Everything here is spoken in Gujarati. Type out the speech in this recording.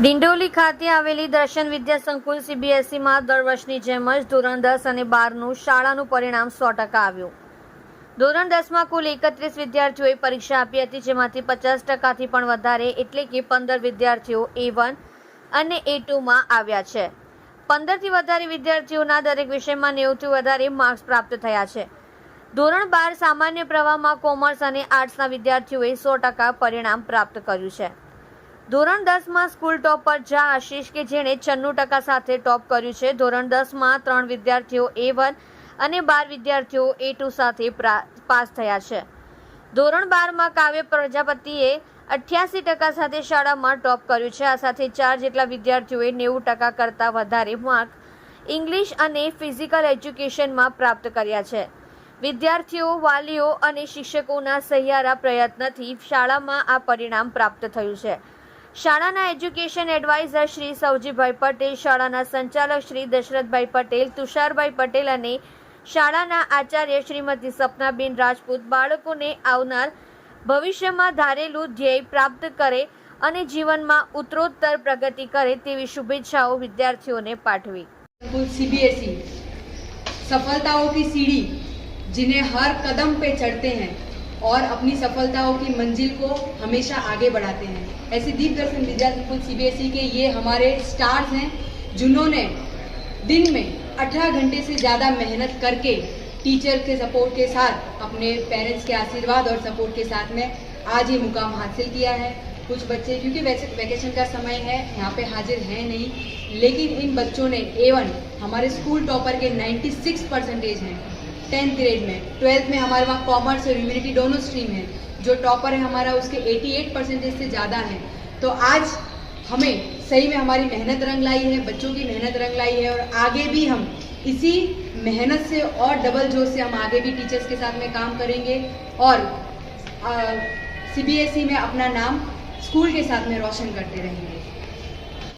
ડિંડોલી ખાતે આવેલી દર્શન વિદ્યા સંકુલ સીબીએસઈમાં દર વર્ષની જેમ જ ધોરણ દસ અને બારનું શાળાનું પરિણામ સો ટકા આવ્યું. ધોરણ દસમાં કુલ એકત્રીસ વિદ્યાર્થીઓએ પરીક્ષા આપી હતી, જેમાંથી પચાસ ટકાથી પણ વધારે એટલે કે પંદર વિદ્યાર્થીઓ એ વન અને એ ટુમાં આવ્યા છે. પંદરથી વધારે વિદ્યાર્થીઓના દરેક વિષયમાં નેવુંથી વધારે માર્ક્સ પ્રાપ્ત થયા છે. ધોરણ બાર સામાન્ય પ્રવાહમાં કોમર્સ અને આર્ટ્સના વિદ્યાર્થીઓએ સો ટકા પરિણામ પ્રાપ્ત કર્યું છે. ધોરણ દસમાં સ્કૂલ ટોપર જા આશીષ કે જેણે છન્નું ટકા સાથે ટોપ કર્યું છે. ધોરણ દસમાં ત્રણ વિદ્યાર્થીઓ એ વન અને બાર વિદ્યાર્થીઓ એ ટુ સાથે પ્રા- પાસ થયા છે. ધોરણ બારમાં કાવ્ય પ્રજાપતિએ અઠ્યાસી ટકા સાથે શાળામાં ટોપ કર્યું છે. આ સાથે ચાર જેટલા વિદ્યાર્થીઓએ નેવું ટકા કરતાં વધારે માર્ક ઇંગ્લિશ અને ફિઝિકલ એજ્યુકેશનમાં પ્રાપ્ત કર્યા છે. વિદ્યાર્થીઓ, વાલીઓ અને શિક્ષકોના સહિયારા પ્રયત્નથી શાળામાં આ પરિણામ પ્રાપ્ત થયું છે. શાળાના એજ્યુકેશન એડવાઇઝર શ્રી સૌજીભાઈ પટેલ શાળાના સંચાલક શ્રી દશરથભાઈ પટેલ તુષારભાઈ પટેલ અને શાળાના આચાર્ય શ્રીમતી સપનાબેન રાજપૂત બાળકોને આવનાર ભવિષ્યમાં ધારેલું ધ્યેય પ્રાપ્ત કરે અને જીવનમાં ઉત્તરોત્તર પ્રગતિ કરે તેવી શુભેચ્છાઓ વિદ્યાર્થીઓને પાઠવી स्कूल सीबीएसई सफलताओं की सीढ़ी जिन्हें हर कदम पे चढ़ते हैं और अपनी सफलताओं की मंजिल को हमेशा आगे बढ़ाते हैं। ऐसे दीप दर्शन विद्या स्कूल सीबीएसई के ये हमारे स्टार्स हैं, जिन्होंने दिन में 18 घंटे से ज़्यादा मेहनत करके टीचर के सपोर्ट के साथ, अपने पेरेंट्स के आशीर्वाद और सपोर्ट के साथ में आज ये मुकाम हासिल किया है कुछ बच्चे, क्योंकि वैसे वैकेशन का समय है, यहाँ पे हाजिर हैं नहीं, लेकिन इन बच्चों ने एवन हमारे स्कूल टॉपर के 96 परसेंटेज हैं। टेंथ ग्रेड में। ट्वेल्थ में हमारे वहाँ कॉमर्स और ह्यूमैनिटी दोनों स्ट्रीम है। जो टॉपर है हमारा, उसके 88 परसेंटेज से ज़्यादा है। तो आज हमें सही में हमारी मेहनत रंग लाई है, बच्चों की मेहनत रंग लाई है और आगे भी हम इसी मेहनत से और डबल जोश से हम आगे भी टीचर्स के साथ में काम करेंगे और सीबीएसई में अपना नाम स्कूल के साथ में रोशन करते रहेंगे।